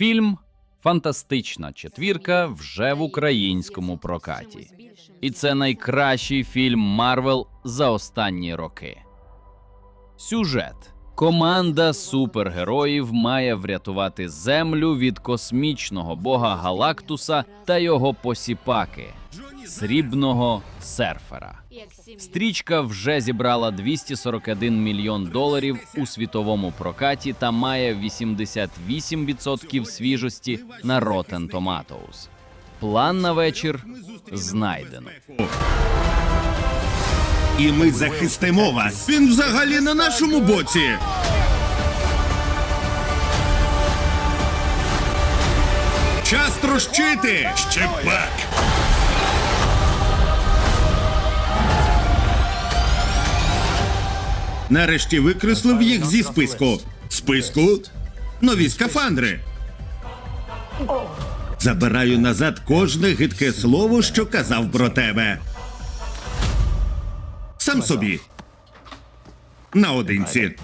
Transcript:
Фільм Фантастична четвірка вже в українському прокаті. І це найкращий фільм Марвел за останні роки. Сюжет. Команда супергероїв має врятувати землю від космічного бога Галактуса та його посіпаки срібного серфера. Стрічка вже зібрала 241 мільйон доларів у світовому прокаті та має 88% свіжості на Rotten Tomatoes. План на вечір знайдено. І ми захистимо вас. Він взагалі на нашому боці. Час трощити! Ще пак. Нарешті викреслив їх зі списку. Списку? Нові скафандри. Забираю назад кожне гидке слово, що казав про тебе. Сам собі. Наодинці.